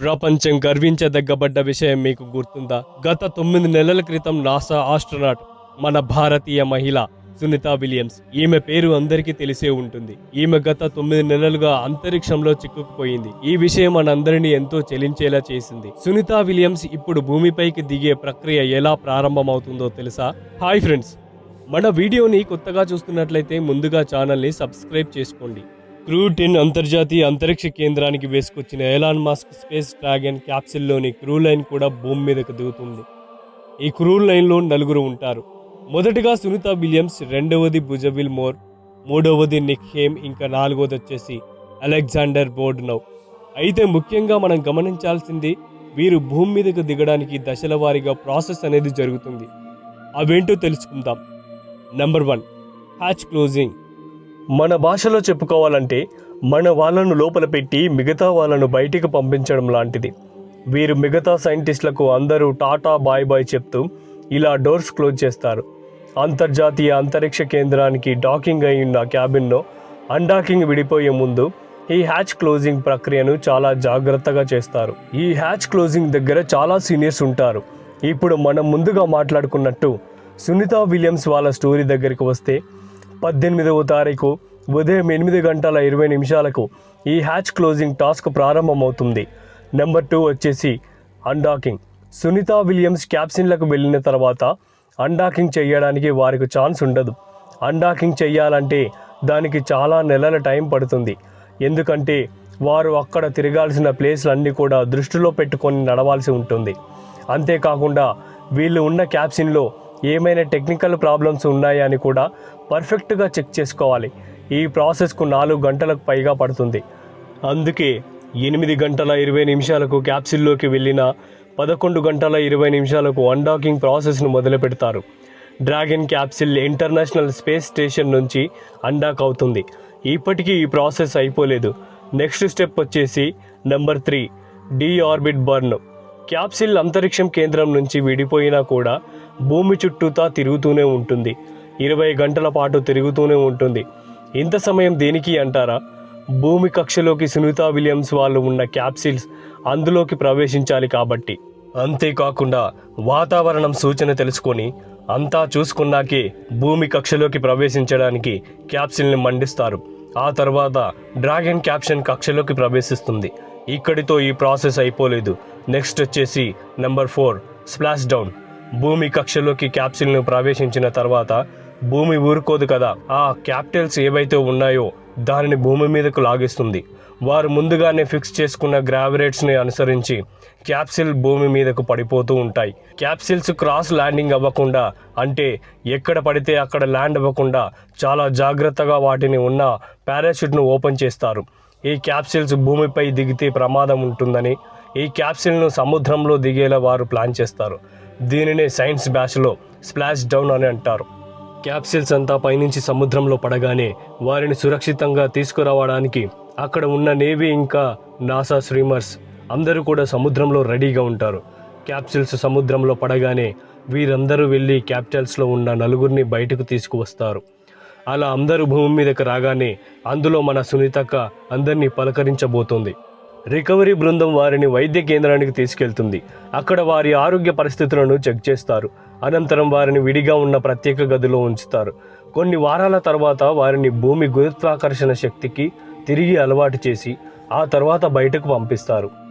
ప్రపంచం గర్వించదగ్గబడ్డ విషయం మీకు గుర్తుందా? గత తొమ్మిది నెలల క్రితం నాసా ఆస్ట్రోనాట్ మన భారతీయ మహిళ సునీత విలియమ్స్ ఈమె పేరు అందరికీ తెలిసే ఉంటుంది. ఈమె గత తొమ్మిది నెలలుగా అంతరిక్షంలో చిక్కుకుపోయింది. ఈ విషయం మనందరినీ ఎంతో చెలించేలా చేసింది. సునీత విలియమ్స్ ఇప్పుడు భూమిపైకి దిగే ప్రక్రియ ఎలా ప్రారంభమవుతుందో తెలుసా? Hi friends! మన వీడియోని కొత్తగా చూస్తున్నట్లయితే ముందుగా ఛానల్ని సబ్స్క్రైబ్ చేసుకోండి. క్రూ టెన్ అంతర్జాతీయ అంతరిక్ష కేంద్రానికి వేసుకొచ్చిన ఎలాన్ మాస్క్ స్పేస్ డ్రాగన్ క్యాప్సిల్లోని క్రూ లైన్ కూడా భూమి మీదకు దిగుతుంది. ఈ క్రూ లైన్లో నలుగురు ఉంటారు. మొదటిగా సునీత విలియమ్స్ రెండవది బుజవిల్ మోర్ మూడవది నిక్ హేమ్ ఇంకా నాలుగవది వచ్చేసి అలెగ్జాండర్ బోర్డ్నవ్. అయితే ముఖ్యంగా మనం గమనించాల్సింది వీరు భూమి మీదకు దిగడానికి దశల వారీగా ప్రాసెస్ అనేది జరుగుతుంది. అవేంటో తెలుసుకుందాం. Number one hatch closing. మన భాషలో చెప్పుకోవాలంటే మన వాళ్ళను లోపల పెట్టి మిగతా వాళ్ళను బయటికి పంపించడం లాంటిది. వీరు మిగతా సైంటిస్టులకు అందరూ టాటా బాయ్ బాయ్ చెప్తూ ఇలా డోర్స్ క్లోజ్ చేస్తారు. అంతర్జాతీయ అంతరిక్ష కేంద్రానికి డాకింగ్ అయి ఉన్న క్యాబిన్లో అన్డాకింగ్ విడిపోయే ముందు ఈ హ్యాచ్ క్లోజింగ్ ప్రక్రియను చాలా జాగ్రత్తగా చేస్తారు. ఈ హ్యాచ్ క్లోజింగ్ దగ్గర చాలా సీనియర్స్ ఉంటారు. ఇప్పుడు మనం ముందుగా మాట్లాడుకున్నట్టు సునీత విలియమ్స్ వాళ్ళ స్టోరీ దగ్గరికి వస్తే పద్దెనిమిదవ తారీఖు ఉదయం ఎనిమిది గంటల ఇరవై నిమిషాలకు ఈ హ్యాచ్ క్లోజింగ్ టాస్క్ ప్రారంభమవుతుంది. నెంబర్ టూ వచ్చేసి అన్డాకింగ్ సునీత విలియమ్స్ క్యాప్సిన్లకు వెళ్ళిన తర్వాత అన్డాకింగ్ చేయడానికి వారికి ఛాన్స్ ఉండదు. అన్డాకింగ్ చేయాలంటే దానికి చాలా నెలల టైం పడుతుంది. ఎందుకంటే వారు అక్కడ తిరగాల్సిన ప్లేస్లన్నీ కూడా దృష్టిలో పెట్టుకొని నడవాల్సి ఉంటుంది. అంతేకాకుండా వీళ్ళు ఉన్న క్యాప్సిన్లో ఏమైనా టెక్నికల్ ప్రాబ్లమ్స్ ఉన్నాయా అని కూడా పర్ఫెక్ట్గా చెక్ చేసుకోవాలి. ఈ ప్రాసెస్కు నాలుగు గంటలకు పైగా పడుతుంది. అందుకే ఎనిమిది గంటల ఇరవై నిమిషాలకు క్యాప్సిల్లోకి వెళ్ళిన పదకొండు గంటల ఇరవై నిమిషాలకు అన్డాకింగ్ ప్రాసెస్ను మొదలు పెడతారు. Dragon capsule International Space Station నుంచి అన్డాక్ అవుతుంది. ఇప్పటికీ ఈ ప్రాసెస్ అయిపోలేదు. నెక్స్ట్ స్టెప్ వచ్చేసి number three deorbit burn capsule అంతరిక్షం కేంద్రం నుంచి విడిపోయినా కూడా భూమి చుట్టూతా తిరుగుతూనే ఉంటుంది. ఇరవై గంటల పాటు తిరుగుతూనే ఉంటుంది. ఇంత సమయం దేనికి అంటారా? భూమి కక్షలోకి సునీతా విలియమ్స్ వాళ్ళు ఉన్న క్యాప్సిల్స్ అందులోకి ప్రవేశించాలి కాబట్టి. అంతేకాకుండా వాతావరణం సూచన తెలుసుకొని అంతా చూసుకున్నాకే భూమి కక్షలోకి ప్రవేశించడానికి క్యాప్సిల్ని మండిస్తారు. ఆ తర్వాత డ్రాగన్ క్యాప్షన్ కక్షలోకి ప్రవేశిస్తుంది. ఇక్కడితో ఈ ప్రాసెస్ అయిపోలేదు. నెక్స్ట్ వచ్చేసి నెంబర్ ఫోర్ స్ప్లాష్ డౌన్. భూమి కక్షలోకి క్యాప్సిల్ను ప్రవేశించిన తర్వాత భూమి ఊరుకోదు కదా. ఆ క్యాపిటల్స్ ఏవైతే ఉన్నాయో దానిని భూమి మీదకు లాగిస్తుంది. వారు ముందుగానే ఫిక్స్ చేసుకున్న గ్రావిరేట్స్ని అనుసరించి క్యాప్సిల్ భూమి మీదకు పడిపోతూ ఉంటాయి. క్యాప్సిల్స్ క్రాస్ ల్యాండింగ్ అవ్వకుండా అంటే ఎక్కడ పడితే అక్కడ ల్యాండ్ అవ్వకుండా చాలా జాగ్రత్తగా వాటిని ఉన్న పారాషూట్ను ఓపెన్ చేస్తారు. ఈ క్యాప్సిల్స్ భూమిపై దిగితే ప్రమాదం ఉంటుందని ఈ క్యాప్సిల్ను సముద్రంలో దిగేలా వారు ప్లాన్ చేస్తారు. దీనినే సైన్స్ భాషలో స్ప్లాష్ డౌన్ అని అంటారు. క్యాప్సిల్స్ అంతా పైనుంచి సముద్రంలో పడగానే వారిని సురక్షితంగా తీసుకురావడానికి అక్కడ ఉన్న నేవీ ఇంకా నాసా స్విమ్మర్స్ అందరూ కూడా సముద్రంలో రెడీగా ఉంటారు. క్యాప్సిల్స్ సముద్రంలో పడగానే వీరందరూ వెళ్ళి క్యాపిటల్స్లో ఉన్న నలుగురిని బయటకు తీసుకువస్తారు. అలా అందరూ భూమి మీదకి రాగానే అందులో మన సునీతక్క అందరినీ పలకరించబోతోంది. రికవరీ బృందం వారిని వైద్య కేంద్రానికి తీసుకెళ్తుంది. అక్కడ వారి ఆరోగ్య పరిస్థితులను చెక్ చేస్తారు. అనంతరం వారిని విడిగా ఉన్న ప్రత్యేక గదిలో ఉంచుతారు. కొన్ని వారాల తర్వాత వారిని భూమి గురుత్వాకర్షణ శక్తికి తిరిగి అలవాటు చేసి ఆ తర్వాత బయటకు పంపిస్తారు.